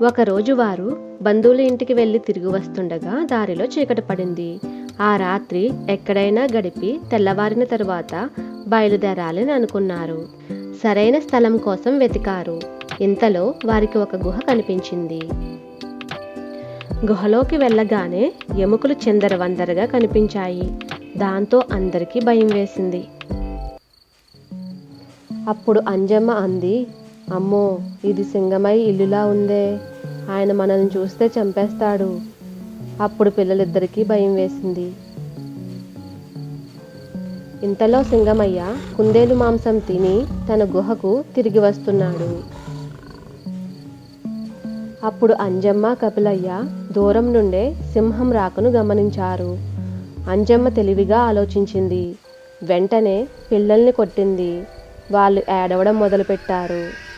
ఒకరోజు వారు బంధువుల ఇంటికి వెళ్ళి తిరిగి వస్తుండగా దారిలో చీకటి పడింది. ఆ రాత్రి ఎక్కడైనా గడిపి తెల్లవారిన తరువాత బయలుదేరాలని అనుకున్నారు. సరైన స్థలం కోసం వెతికారు. ఇంతలో వారికి ఒక గుహ కనిపించింది. గుహలోకి వెళ్ళగానే ఎముకలు చిందరవందరగా కనిపించాయి. దాంతో అందరికీ భయం వేసింది. అప్పుడు అంజమ్మ అంది అమ్మో ఇది సింగమై ఇల్లులా ఉందే. ఆయన మనల్ని చూస్తే చంపేస్తాడు. అప్పుడు పిల్లలిద్దరికీ భయం వేసింది. ఇంతలో సింగమయ్య కుందేలు మాంసం తిని తన గుహకు తిరిగి వస్తున్నాడు. అప్పుడు అంజమ్మ కపిలయ్య దూరం నుండే సింహం రాకను గమనించారు. అంజమ్మ తెలివిగా ఆలోచించింది. వెంటనే పిల్లల్ని కొట్టింది. వాళ్ళు ఏడవడం మొదలుపెట్టారు.